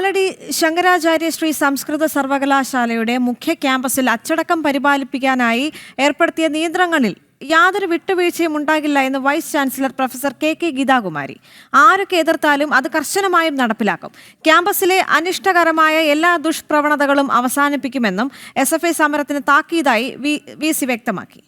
കാലടി ശങ്കരാചാര്യ ശ്രീ സംസ്കൃത സർവകലാശാലയുടെ മുഖ്യ ക്യാമ്പസിൽ അച്ചടക്കം പരിപാലിപ്പിക്കാനായി ഏർപ്പെടുത്തിയ നിയന്ത്രണങ്ങളിൽ യാതൊരു വിട്ടുവീഴ്ചയും ഉണ്ടാകില്ല എന്ന് vice chancellor professor K K Geethakumari. ആരൊക്കെ എതിർത്താലും അത് കർശനമായും നടപ്പിലാക്കും. ക്യാമ്പസിലെ അനിഷ്ടകരമായ എല്ലാ ദുഷ്പ്രവണതകളും അവസാനിപ്പിക്കുമെന്നും എസ് സമരത്തിന് താക്കീതായി വി വ്യക്തമാക്കി.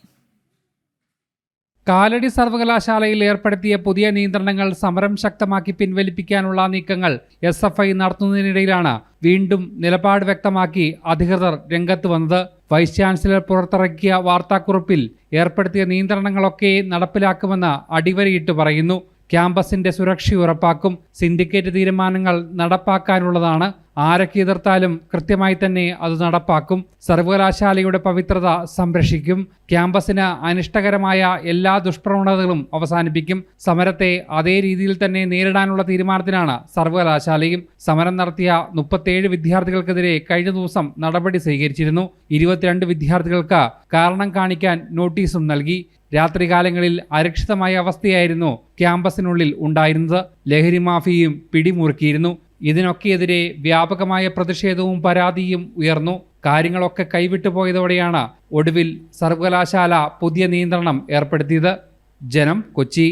കാലടി സർവകലാശാലയിൽ ഏർപ്പെടുത്തിയ പുതിയ നിയന്ത്രണങ്ങൾ സമരം ശക്തമാക്കി പിൻവലിപ്പിക്കാനുള്ള നീക്കങ്ങൾ എസ് എഫ് ഐ നടത്തുന്നതിനിടയിലാണ് വീണ്ടും നിലപാട് വ്യക്തമാക്കി അധികൃതർ രംഗത്ത് വന്നത്. വൈസ് ചാൻസലർ പുറത്തിറക്കിയ വാർത്താക്കുറിപ്പിൽ ഏർപ്പെടുത്തിയ നിയന്ത്രണങ്ങളൊക്കെ നടപ്പിലാക്കുമെന്ന് അടിവരയിട്ട് പറയുന്നു. ക്യാമ്പസിന്റെ സുരക്ഷ ഉറപ്പാക്കും സിൻഡിക്കേറ്റ് തീരുമാനങ്ങൾ നടപ്പാക്കാനുള്ളതാണ്. ആരൊക്കെ എതിർത്താലും കൃത്യമായി തന്നെ അത് നടപ്പാക്കും. സർവകലാശാലയുടെ പവിത്രത സംരക്ഷിക്കും. ക്യാമ്പസിന് അനിഷ്ടകരമായ എല്ലാ ദുഷ്പ്രവണതകളും അവസാനിപ്പിക്കും. സമരത്തെ അതേ രീതിയിൽ തന്നെ നേരിടാനുള്ള തീരുമാനത്തിനാണ് സർവകലാശാലയും സമരം നടത്തിയ മുപ്പത്തേഴ് വിദ്യാർത്ഥികൾക്കെതിരെ കഴിഞ്ഞ ദിവസം നടപടി സ്വീകരിച്ചിരുന്നു. ഇരുപത്തിരണ്ട് വിദ്യാർത്ഥികൾക്ക് കാരണം കാണിക്കാൻ നോട്ടീസും നൽകി. രാത്രികാലങ്ങളിൽ അരക്ഷിതമായ അവസ്ഥയായിരുന്നു ക്യാമ്പസിനുള്ളിൽ ഉണ്ടായിരുന്നത്. ലഹരി മാഫിയയും പിടിമുറുക്കിയിരുന്നു. ഇതിനൊക്കെയെതിരെ വ്യാപകമായ പ്രതിഷേധവും പരാതിയും ഉയർന്നു. കാര്യങ്ങളൊക്കെ കൈവിട്ടു പോയതോടെയാണ് ഒടുവിൽ സർവകലാശാല പുതിയ നിയന്ത്രണം ഏർപ്പെടുത്തിയത്. ജനം കൊച്ചി.